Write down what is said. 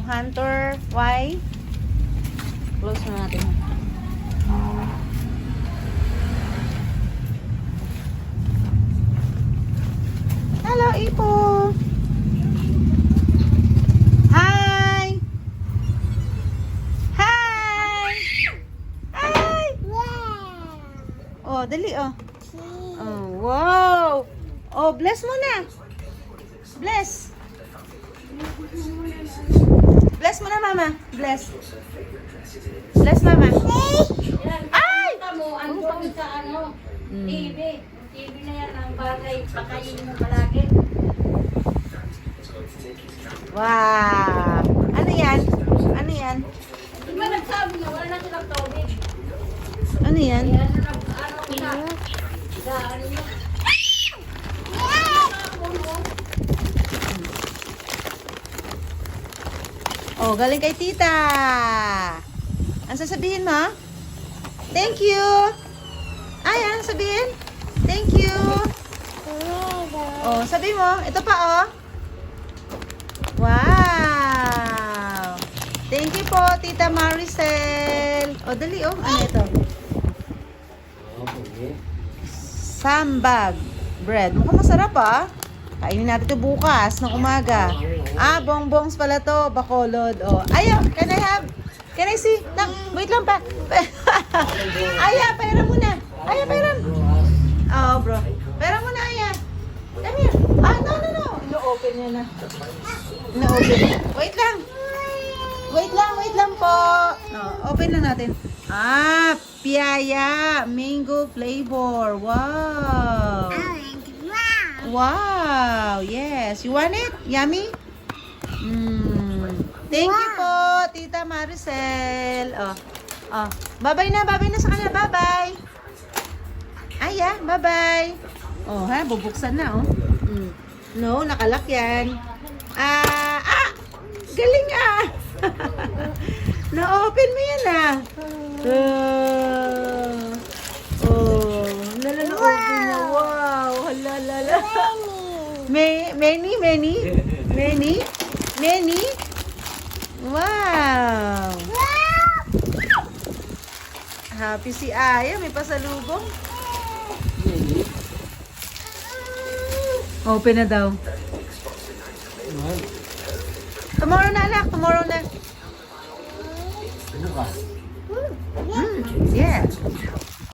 Hello, Hunter. Why? Close na natin. Hello, Ipo. Hi. Hi. Hi. Oh, dali oh. Oh, wow. Oh, bless mo na. Bless. Bless mo na, mama. Bless. Bless, mama. Ay! mo, andun sa ano, Mm. TV. TV na yan ang bagay, pakainin mo palagi. Wow. Ano yan? Ano yan? Di ba nagsabi na wala na silang tubig? Ano yan? Ano na, ano sa ano yun? Oh, galing kay tita. Ang sasabihin mo? Thank you. Ay, ano sabihin? Thank you. Oh, sabi mo. Ito pa, oh. Wow. Thank you po, Tita Maricel. Oh, dali, oh. Ano ito? Sambag bread. Mukhang masarap, ah. Kainin natin ito bukas ng umaga. Ah, bongbongs pala to. Bacolod. Oh. Ayo, can I have? Can I see? Nang, wait lang pa. Aya, pera muna. Aya, pera. Oh, bro. Pera muna, Aya. Come here. Ah, no, no, no. No-open niya na. No-open. Wait lang. Wait lang, wait lang po. No, open lang natin. Ah, piyaya. Mango flavor. Wow. Wow. Yes. You want it? Yummy? Mm. Thank you po, Tita Maricel. Oh. Oh. Bye-bye na, bye-bye na sa kanila. Bye-bye. Ay, ah, bye-bye. Oh, ha, bubuksan na, oh. Mm. No, nakalak yan. Ah, ah! Galing ah! Na-open mo yan ah. Ah. oh, lala na-open na. Wow, hala, lala. May, many, many, many, many. Wow. Happy si Aya, may pasalubong. Open na daw. Tomorrow na anak, tomorrow na.